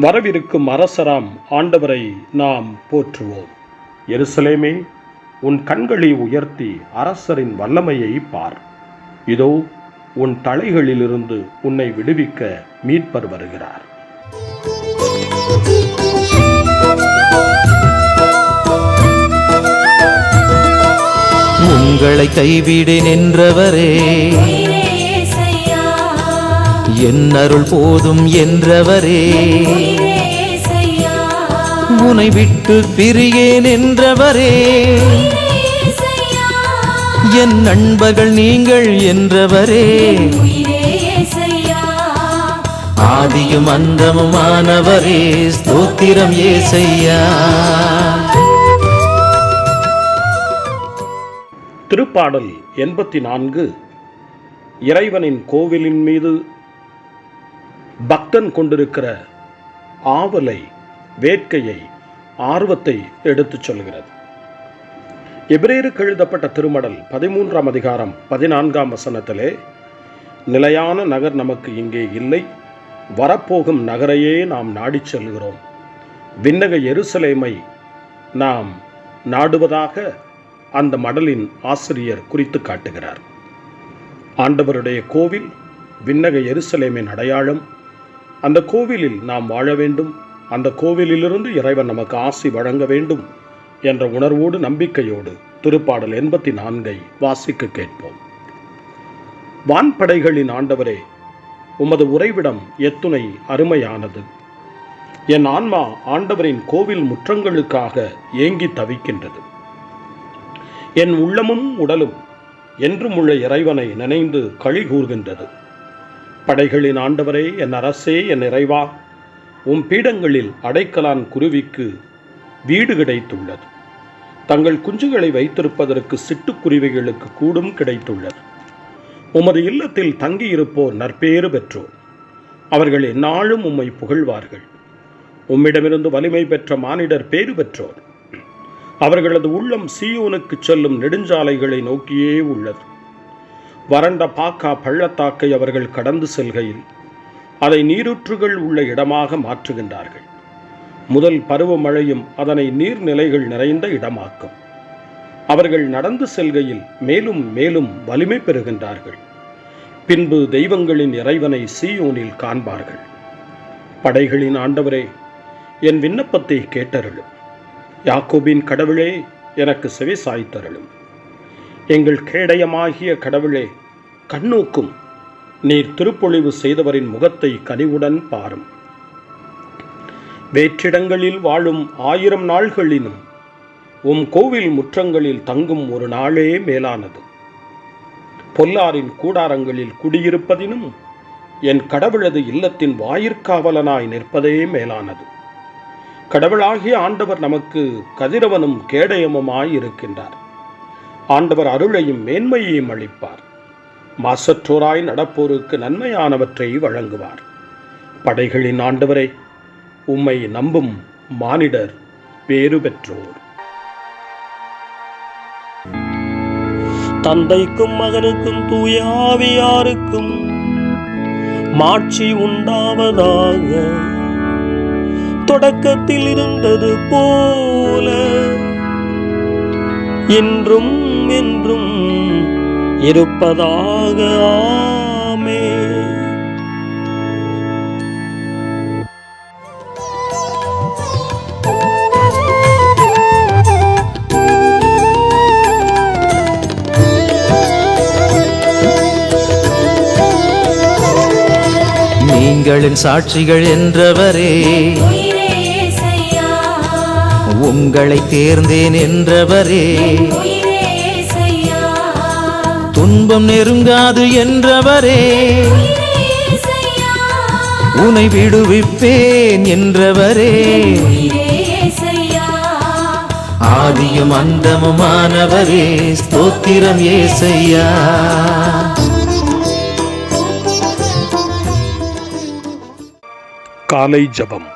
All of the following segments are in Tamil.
வரவிருக்கும் அரசராம் ஆண்டவரை நாம் போற்றுவோம். எருசலேமே உன் கண்களை உயர்த்தி அரசரின் வல்லமையை பார். இதோ உன் தலைகளிலிருந்து உன்னை விடுவிக்க மீட்பர் வருகிறார். உங்களை கைவிடு நின்றவரே. என் அருள் போதும் என்றவரே. உனை விட்டு பிரியேன் என்றவரே. என் நண்பர்கள் நீங்கள் என்றவரே. ஆதியும் அந்தமுமானவரே. ஸ்தோத்திரம் ஏசையா. திருப்பாடல் எண்பத்தி நான்கு. இறைவனின் கோவிலின் மீது பக்தன் கொண்டிருக்கிற ஆவலை வேட்கையை ஆர்வத்தை எடுத்துச் சொல்கிறது. எபிரேருக்கு எழுதப்பட்ட திருமடல் பதிமூன்றாம் அதிகாரம் பதினான்காம் வசனத்திலே நிலையான நகர் நமக்கு இங்கே இல்லை வரப்போகும் நகரையே நாம் நாடிச் செல்கிறோம். விண்ணக எருசலேமை நாம் நாடுவதாக அந்த மடலின் ஆசிரியர் குறித்து காட்டுகிறார். ஆண்டவருடைய கோவில் விண்ணக எருசலேமின் அடையாளம் அந்த கோவிலில் நாம் வாழ வேண்டும். அந்த கோவிலிலிருந்து இறைவன் நமக்கு ஆசி வழங்க வேண்டும் என்ற உணர்வோடு நம்பிக்கையோடு திருப்பாடல் எண்பத்தி நான்கை வாசிக்க கேட்போம். வான்படைகளின் ஆண்டவரே உமது உறைவிடம் எத்துணை அருமையானது. என் ஆன்மா ஆண்டவரின் கோவில் முற்றங்களுக்காக ஏங்கி தவிக்கின்றது. என் உள்ளமும் உடலும் என்றும் உள்ள இறைவனை நினைந்து கழி கூறுகின்றது படைகளின் ஆண்டவரே என் அரசே என் இறைவா உம் பீடங்களில் அடைக்கலான் குருவிக்கு வீடு கிடைத்துள்ளது. தங்கள் குஞ்சுகளை வைத்திருப்பதற்கு சிட்டுக்குருவிகளுக்கு கூடும் கிடைத்துள்ளது. உமது இல்லத்தில் தங்கியிருப்போர் நற்பேறு பெற்றோர். அவர்கள் எந்நாளும் உம்மை புகழ்வார்கள். உம்மிடமிருந்து வலிமை பெற்ற மானிடர் பேறு பெற்றோர். அவர்களது உள்ளம் சீயோனுக்கு செல்லும் நெடுஞ்சாலைகளை நோக்கியே உள்ளது. வறண்ட பாக்கா பள்ளத்தாக்கை அவர்கள் கடந்து செல்கையில் அதை நீரூற்றுகள் உள்ள இடமாக மாற்றுகின்றார்கள். முதல் பருவமழையும் அதனை நீர்நிலைகள் நிறைந்த இடமாக்கும். அவர்கள் நடந்து செல்கையில் மேலும் மேலும் வலிமை பெறுகின்றார்கள். பின்பு தெய்வங்களின் இறைவனை சீயோனில் காண்பார்கள். படைகளின் ஆண்டவரே என் விண்ணப்பத்தை கேட்டருளும். யாக்கோபின் கடவுளே எனக்கு செவி சாய்த்தருளும். எங்கள் கேடயமாகிய கடவுளே கண்ணோக்கும் நீர் திருப்பொழிவு செய்தவரின் முகத்தை கனிவுடன் பாரும். வேற்றிடங்களில் வாழும் ஆயிரம் நாள்களினும் உம் கோவில் முற்றங்களில் தங்கும் ஒரு நாளே மேலானது. பொல்லாரின் கூடாரங்களில் குடியிருப்பதினும் என் கடவுளது இல்லத்தின் வாயிற்காவலனாய் நிற்பதே மேலானது. கடவுளாகிய ஆண்டவர் நமக்கு கதிரவனும் கேடயமுமாய் இருக்கின்றார். ஆண்டவர் அருளையும் மேன்மையையும் அளிப்பார். மாசற்றோராய் நடப்போருக்கு நன்மையானவற்றை வழங்குவார். படைகளின் ஆண்டவரை உம்மை நம்பும் மானிடர் பேறு பெற்றோர். தந்தைக்கும் மகனுக்கும் தூயாவியாருக்கும் மாட்சி உண்டாவதாக. தொடக்கத்தில் இருந்தது போல என்றும் என்றும் இருப்பதாக ஆமே. நீங்களின் சாட்சிகள் என்றவரே. உங்களை தேர்ந்தேன் என்றவரே. துன்பம் நெருங்காது என்றவரே. உனை விடுவிப்பேன் என்றவரே. ஆதியும் அந்தமுமானவரே. ஸ்தோத்திரம் ஏசையா. காலை ஜபம்.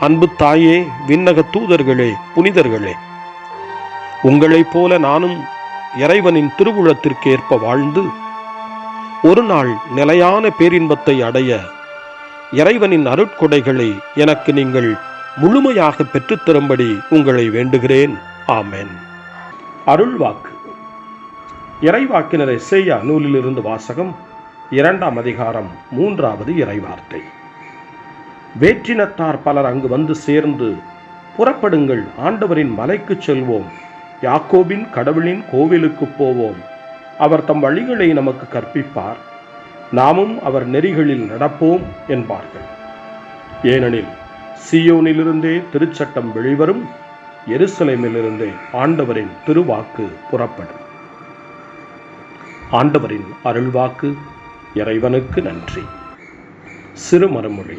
அன்பு தாயே விண்ணக தூதர்களே புனிதர்களே. உங்களைப் போல நானும் இறைவனின் திருவுளத்திற்கு ஏற்ப வாழ்ந்து ஒரு நாள் நிலையான பேரின்பத்தை அடைய இறைவனின் அருட்கொடைகளை எனக்கு நீங்கள் முழுமையாக பெற்றுத்தரும்படி உங்களை வேண்டுகிறேன். ஆமேன். அருள்வாக்கு. இறைவாக்கினர் எஸ்ஐயா நூலிலிருந்து வாசகம் இரண்டாம் அதிகாரம் மூன்றாவது இறைவார்த்தை. வேற்றினத்தார் பலர் அங்கு வந்து சேர்ந்து புறப்படுங்கள் ஆண்டவரின் மலைக்கு செல்வோம். யாக்கோபின் கடவுளின் கோவிலுக்குப் போவோம். அவர் தம் வழிகளை நமக்கு கற்பிப்பார். நாமும் அவர் நெறிகளில் நடப்போம் என்பார்கள். ஏனெனில் சியோனிலிருந்தே திருச்சட்டம் வெளிவரும் எருசலேமிலிருந்தே ஆண்டவரின் திருவாக்கு புறப்படும். ஆண்டவரின் அருள்வாக்கு இறைவனுக்கு நன்றி. சிறு மறுமொழி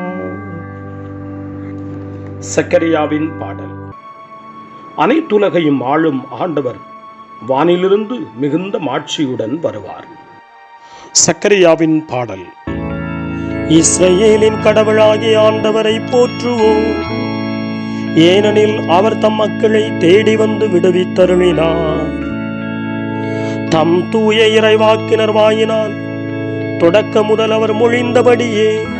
சக்கரியாவின் பாடல். அனைத்துலகையும் ஆளும் ஆண்டவர் வானிலிருந்து மிகுந்த மாட்சியுடன் வருவார். சக்கரியாவின் பாடல். இஸ்ரேலின் கடவுளாகிய ஆண்டவரை போற்றுவோம். ஏனெனில் அவர் தம் மக்களை தேடி வந்து விடுவித்தருளினார். தம் தூய இறைவாக்கினர் வாயினால் தொடக்க முதல் அவர் மொழிந்தபடியே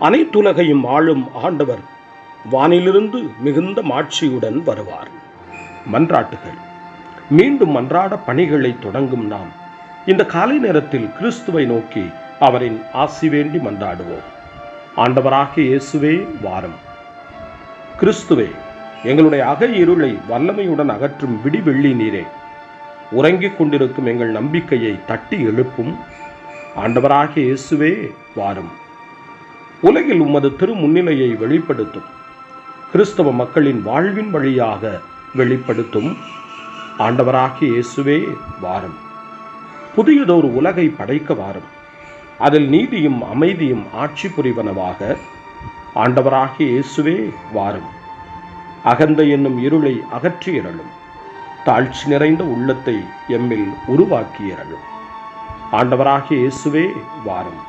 அனைத்துலகையும் ஆளும் ஆண்டவர் வானிலிருந்து மிகுந்த மாட்சியுடன் வருவார். மன்றாட்டுகள். மீண்டும் மன்றாட பணிகளை தொடங்கும் நாம் இந்த காலை நேரத்தில் கிறிஸ்துவை நோக்கி அவரின் ஆசி வேண்டி மன்றாடுவோம். ஆண்டவராகிய இயேசுவே வாரும். கிறிஸ்துவே எங்களுடைய அக இருளை வல்லமையுடன் அகற்றும் விடிவெள்ளி நீரே. உறங்கிக் கொண்டிருக்கும் எங்கள் நம்பிக்கையை தட்டி எழுப்பும். ஆண்டவராகிய இயேசுவே வாரும். உலகில் உமது திருமுன்னிலையை வெளிப்படுத்தும். கிறிஸ்தவ மக்களின் வாழ்வின் வழியாக வெளிப்படுத்தும். ஆண்டவராகிய இயேசுவே வாரும். புதியதொரு உலகை படைக்க வாரும். அதில் நீதியும் அமைதியும் ஆட்சி புரிவனவாக ஆண்டவராகிய இயேசுவே வாரும். அகந்த என்னும் இருளை அகற்றியறலும் தாழ்ச்சி நிறைந்த உள்ளத்தை எம்மில் உருவாக்கியறலும் ஆண்டவராகிய இயேசுவே வாரும்.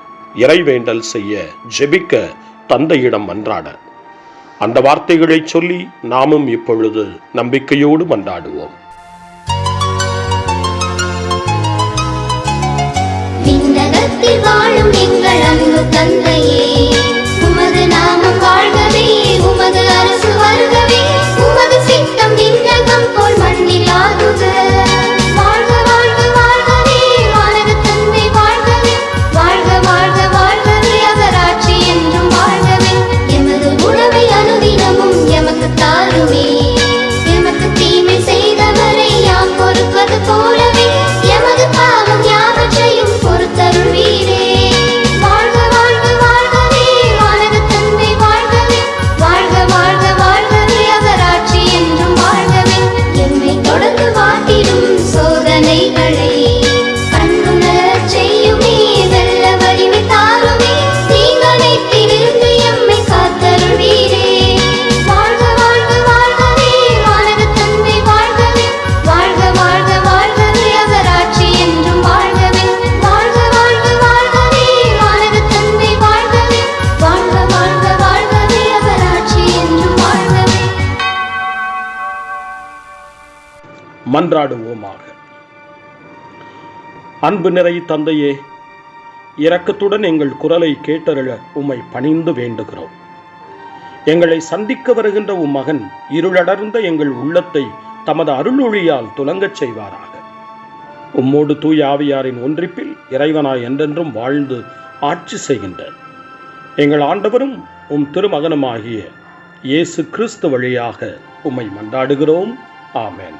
இறைவேண்டல் செய்ய ஜெபிக்க தந்தையிடம் மன்றாட அந்த வார்த்தைகளை சொல்லி நாமும் இப்பொழுது நம்பிக்கையோடு மன்றாடுவோம். வாழும் எங்கள் அன்பு தந்தையே உமது நாமம் வாழ்கவே உமது அரசு மன்றாடுவோமாக அன்பு நிறை தந்தையே இரக்கத்துடன் எங்கள் குரலை கேட்டருள உம்மை பணிந்து வேண்டுகிறோம். எங்களை சந்திக்க வருகின்ற உம் மகன் இருளடர்ந்த எங்கள் உள்ளத்தை தமது அருளொழியால் துலங்கச் செய்வாராக. உம்மோடு தூய் ஆவியாரின் ஒன்றிப்பில் இறைவனாய் என்றென்றும் வாழ்ந்து ஆட்சி செய்கின்ற எங்கள் ஆண்டவரும் உம் திருமகனுமாகிய இயேசு கிறிஸ்து வழியாக உம்மை மன்றாடுகிறோம். ஆமேன்.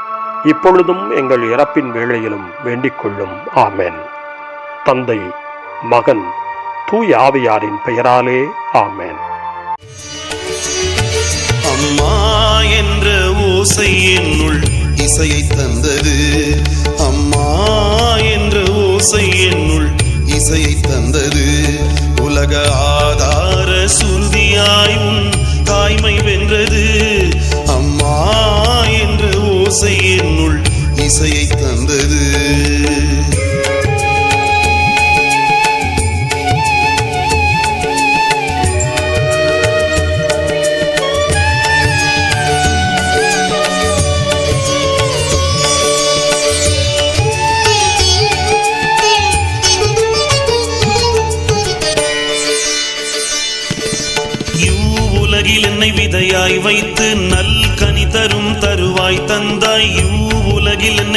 இப்பொழுதும் எங்கள் இறப்பின் வேளையிலும் வேண்டிக் கொள்ளும் ஆமேன். தந்தை மகன் தூய ஆவியாரின் பெயராலே ஆமேன். அம்மா என்ற ஓசை என்னுள் இசையை தந்தது. அம்மா என்ற ஓசை என்னுள் இசையை தந்தது. உலக ஆதார சுருதியாய் தாய்மை வென்றது. ஓசை என்னுள் இசையை தந்தது.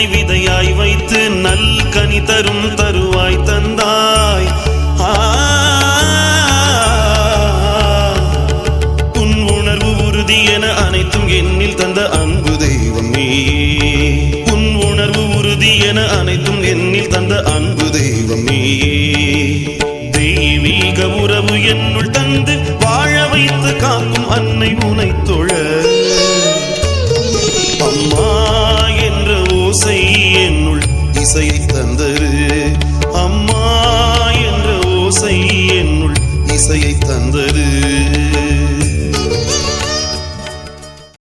விதையாய் வைத்து நல் கனி தரும் தருவாய் தந்தாய். உன் உணர்வு உறுதி என அனைத்தும் என்னில் தந்த அன்பு தெய்வம் நீ. உன் உணர்வு உறுதி என அனைத்தும் என்னில் தந்த அன்பு தெய்வம் நீ. தெய்வீக உறவு என்னுள் தந்து வாழ வைத்து காக்கும் அன்னை உனை தொழ